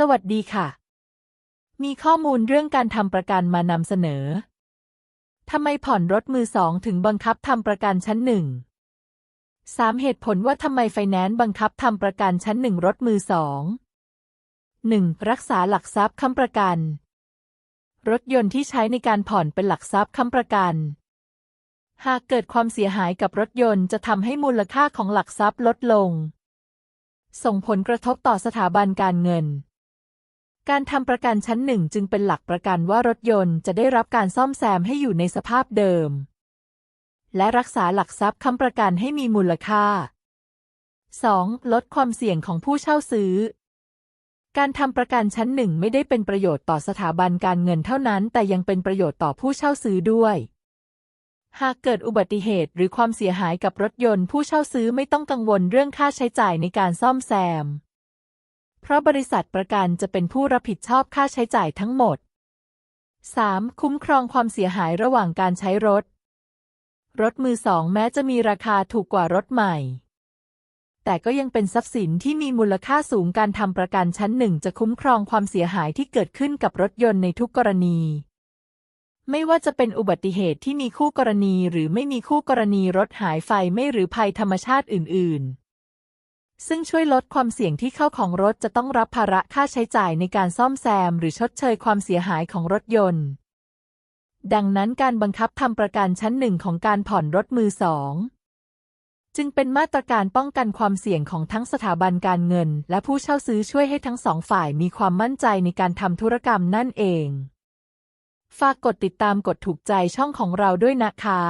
สวัสดีค่ะ มีข้อมูลเรื่องการทำประกันมานำเสนอ ทำไมผ่อนรถมือสองถึงบังคับทำประกันชั้นหนึ่งสามเหตุผลว่าทำไมไฟแนนซ์บังคับทำประกันชั้นหนึ่งรถมือสองหนึ่งรักษาหลักทรัพย์ค้ำประกัน รถยนต์ที่ใช้ในการผ่อนเป็นหลักทรัพย์ค้ำประกัน หากเกิดความเสียหายกับรถยนต์จะทำให้มูลค่าของหลักทรัพย์ลดลง ส่งผลกระทบต่อสถาบันการเงิน การทำประกันชั้นหนึ่งจึงเป็นหลักประกันว่ารถยนต์จะได้รับการซ่อมแซมให้อยู่ในสภาพเดิม และรักษาหลักทรัพย์ค้ำประกันให้มีมูลค่า 2. ลดความเสี่ยงของผู้เช่าซื้อ การทำประกันชั้นหนึ่งไม่ได้เป็นประโยชน์ต่อสถาบันการเงินเท่านั้น แต่ยังเป็นประโยชน์ต่อผู้เช่าซื้อด้วย หากเกิดอุบัติเหตุหรือความเสียหายกับรถยนต์ ผู้เช่าซื้อไม่ต้องกังวลเรื่องค่าใช้จ่ายในการซ่อมแซม เพราะบริษัทประกันจะเป็นผู้รับผิดชอบค่าใช้จ่ายทั้งหมด 3. คุ้มครองความเสียหายระหว่างการใช้รถ รถมือสองแม้จะมีราคาถูกกว่ารถใหม่ แต่ก็ยังเป็นทรัพย์สินที่มีมูลค่าสูงการทำประกันชั้นหนึ่งจะคุ้มครองความเสียหายที่เกิดขึ้นกับรถยนต์ในทุกกรณี ไม่ว่าจะเป็นอุบัติเหตุที่มีคู่กรณีหรือไม่มีคู่กรณีรถหายไฟไม่หรือภัยธรรมชาติอื่น ๆ ซึ่งช่วยลดความเสี่ยงที่เข้าของรถจะต้องรับภาระค่าใช้จ่ายในการซ่อมแซม หรือชดเชยความเสียหายของรถยนต์ ดังนั้นการบังคับทำประกันชั้นหนึ่งของการผ่อนรถมือสองจึงเป็นมาตรการป้องกันความเสี่ยงของทั้งสถาบันการเงิน และผู้เช่าซื้อช่วยให้ทั้งสองฝ่ายมีความมั่นใจในการทำธุรกรรมนั่นเอง ฝากกดติดตามกดถูกใจช่องของเราด้วยนะคะ